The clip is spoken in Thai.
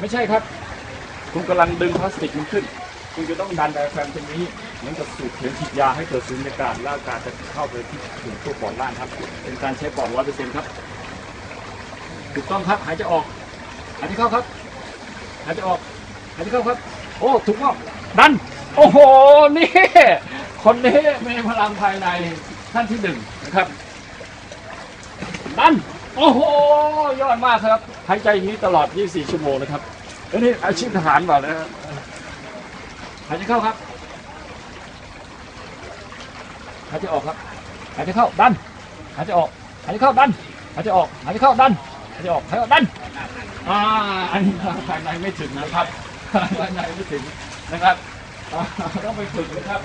ไม่ใช่ครับ คุณกำลังดึงพลาสติกมันขึ้น คุณจะต้องดันไดอะแฟมตรงนี้เหมือนกับสูบเข็มฉีดยาให้เกิดสูญญากาศแล้วอากาศจะเข้าไปที่ถึงตัวปอดล่างครับ เป็นการใช้ปอดร้อยเปอร์เซ็นต์ครับ ถูกต้องครับ หายใจออก หายใจเข้าครับ หายใจออก หายใจเข้าครับ โอ้ถูกต้องดัน โอ้โห นี่ คนนี้มีพลังภายในท่านที่หนึ่งนะครับดัน โอ้โห ยอดมากครับ หายใจอย่างนี้ตลอด 24 ชั่วโมงนะครับเอ้ยนี่อาชีพทหารเปล่านะฮะหายใจเข้าครับ หายใจออกครับ หายใจเข้าดัน หายใจออก หายใจเข้าดัน หายใจออก หายใจเข้าดัน หายใจออก หายใจออกดัน อ่า อันนี้ภายในไม่ถึงนะครับภายในไม่ถึงนะครับ ต้องไปฝึกนะครับ